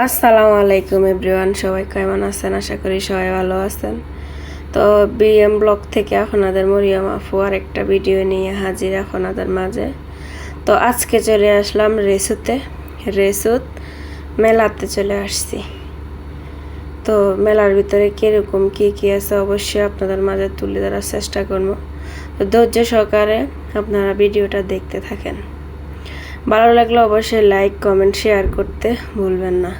আসসালামু আলাইকুম এভরিওয়ান, সবাই কেমন আছেন? আশা করি সবাই ভালো আছেন। তো বিএম ব্লগ থেকে আপনাদের মরিয়াম আফু আর একটা ভিডিও নিয়ে হাজির আপনাদের মাঝে। তো আজকে চলে আসলাম রেসুতে। রেসুত মেলাতে চলে আসছি। তো মেলার ভিতরে কীরকম কী কী আছে অবশ্যই আপনাদের মাঝে তুলে ধরার চেষ্টা করব। তো ধৈর্য সহকারে আপনারা ভিডিওটা দেখতে থাকেন। ভালো লাগলে অবশ্যই লাইক কমেন্ট শেয়ার করতে ভুলবেন না।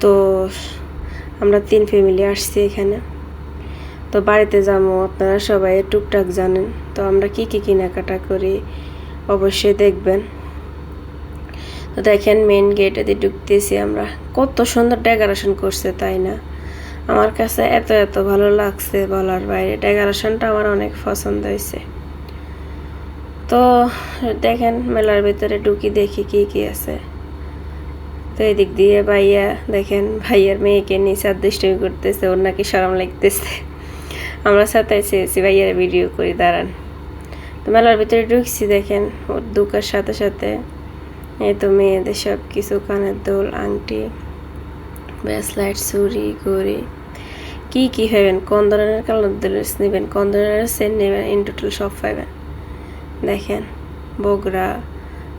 তো আমরা তিন ফ্যামিলি আসছি এখানে। তো বাড়িতে যাব, আপনারা সবাই টুকটাক জানেন। তো আমরা কি কি কেনাকাটা করি অবশ্যই দেখবেন। তো দেখেন মেন গেটে দিয়ে ঢুকতেছি আমরা। কত সুন্দর ডেকোরেশন করছে, তাই না? আমার কাছে এত এত ভালো লাগছে বলার বাইরে। ডেকোরেশনটা আমার অনেক পছন্দ হয়েছে। তো দেখেন মেলার ভিতরে ঢুকি দেখি কি কি আছে। তো এদিক দিয়ে ভাইয়া দেখেন, ভাইয়ার মেয়েকে নিয়ে চার দুষ্টমি করতেছে, ওর নাকি সরম লাগতেছে। আমরা সাথে চেয়েছি, ভাইয়ার ভিডিও করি, দাঁড়ান। তো মেলার ভিতরে ঢুকছি, দেখেন, ওর দুকার সাথে সাথে এই তো মেয়েদের সব কিছু কানের দোল, আংটি ব্রেসলাইট চুরি ঘড়ি, কী কী পাবেন? কোন ধরনের কালার ড্রেস নেবেন? কোন ধরনের সেট নেবেন? ইন টোটাল সব পাবেন। দেখেন বগরা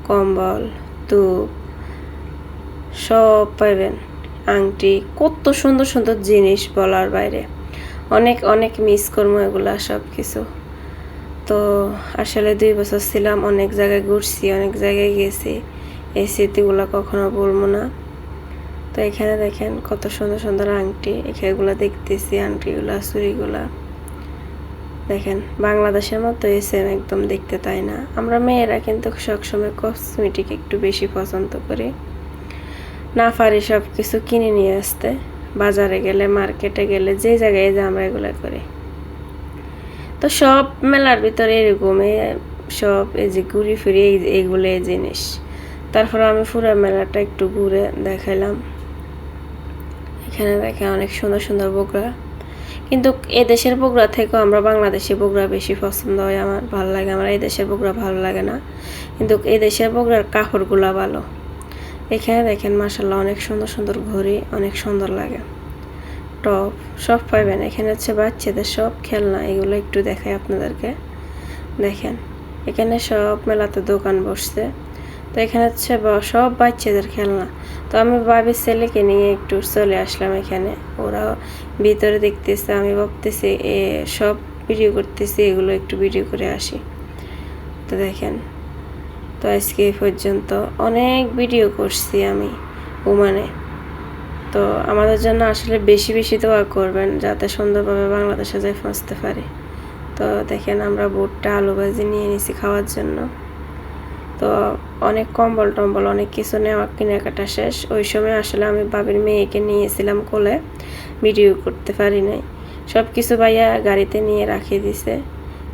কম্বল, তুপ, সব পাইবেন। আংটি, কত সুন্দর সুন্দর জিনিস বলার বাইরে। অনেক অনেক মিস করব এগুলা সব কিছু তো আসলে দুই বছর ছিলাম, অনেক জায়গায় ঘুরছি, অনেক জায়গায় গেছি। এই স্মৃতিগুলো কখনো বলব না। তো এখানে দেখেন কত সুন্দর সুন্দর আংটি, এখানেগুলো দেখতেছি, আংটিগুলা চুরিগুলা দেখেন, বাংলাদেশের মতো এসএম একদম দেখতে তাই না? আমরা মেয়েরা কিন্তু সবসময় কসমেটিক একটু বেশি পছন্দ করি। না পারি সব কিছু কিনে নিয়ে আসতে। বাজারে গেলে, মার্কেটে গেলে, যে জায়গায় যে আমরা এগুলো করি। তো সব মেলার ভিতরে এরকমই, সব এই যে ঘুরি ফিরি এইগুলো এই জিনিস। তারপর আমি পুরো মেলাটা একটু ঘুরে দেখাইলাম। এখানে দেখে অনেক সুন্দর সুন্দর বগুড়া কিন্তু এদেশের দেশের বগুড়া থেকেও আমরা বাংলাদেশি বগুড়া বেশি পছন্দ হয়। আমার ভালো লাগে, আমার এদেশের দেশের বগুড়া ভালো লাগে না। কিন্তু এদেশের দেশের বগুড়ার কাপড়গুলা ভালো। এখানে দেখেন মাসাল্লাহ অনেক সুন্দর সুন্দর ঘড়ি, অনেক সুন্দর লাগে। টপ, সব পাইবেন। এখানে হচ্ছে বাচ্চাদের সব খেলনা, এগুলো একটু দেখাই আপনাদেরকে। দেখেন, এখানে সব মেলাতে দোকান বসছে। তো এখানে হচ্ছে সব বাচ্চাদের খেলনা। তো আমি বাবির ছেলেকে নিয়ে একটু চলে আসলাম এখানে। ওরা ভিতরে দেখতেছে, আমি ভাবতেছি, এ, সব ভিডিও করতেছি, এগুলো একটু ভিডিও করে আসি। তো দেখেন, তো আজকে এই পর্যন্ত অনেক ভিডিও করছি আমি ওমানে। তো আমাদের জন্য আসলে বেশি বেশি দোয়া করবেন, যাতে সুন্দরভাবে বাংলাদেশে যাই পৌঁছতে পারি। তো দেখেন, আমরা বুটটা আলু ভাজি নিয়ে নিছি খাওয়ার জন্য। তো অনেক কম্বল টম্বল, অনেক কিছু নেওয়া, কেনাকাটা শেষ। ওই সময় আসলে আমি বাবির মেয়েকে নিয়েছিলাম কোলে। ভিডিও করতে পারি নাই। সব কিছু ভাইয়া গাড়িতে নিয়ে রাখিয়ে দিছে।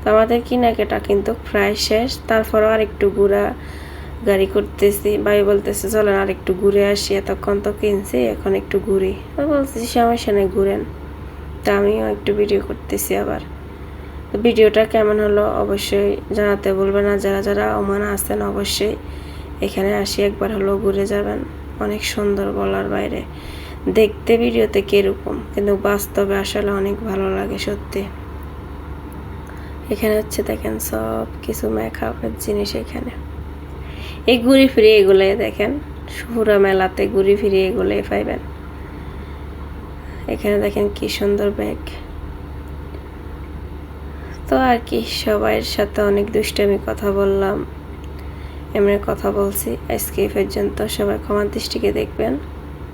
তো আমাদের কেনাকাটা কিন্তু প্রায় শেষ। তারপরও আর একটু ঘুরা গাড়ি করতেছি। ভাই বলতেছে, চলেন আর একটু ঘুরে আসি। এতক্ষণ তো কিনছি, এখন একটু ঘুরি। বলতেছি, সমস্যা নেই, ঘুরেন। তা আমিও একটু ভিডিও করতেছি আবার। তো ভিডিওটা কেমন হলো অবশ্যই জানাতে বলবেন না। যারা যারা ওমান আছেন অবশ্যই এখানে আসি, একবার হলো ঘুরে যাবেন। অনেক সুন্দর বলার বাইরে। দেখতে ভিডিওতে কীরকম, কিন্তু বাস্তবে আসলে অনেক ভালো লাগে সত্যি। এখানে হচ্ছে দেখেন সব কিছু মেকআপের জিনিস এখানে। এই ঘুরি ফিরে এগুলোই দেখেন, পুরো মেলাতে ঘুরি ফিরে এগুলোই পাইবেন। এখানে দেখেন কি সুন্দর ব্যাগ তো আর কি, সবাইয়ের সাথে অনেক দুষ্টামি কথা বললাম, এমনি কথা বলছি। আজকে পর্যন্ত সবাই ক্ষমার দৃষ্টিকে দেখবেন।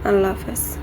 আল্লাহ হাফেজ।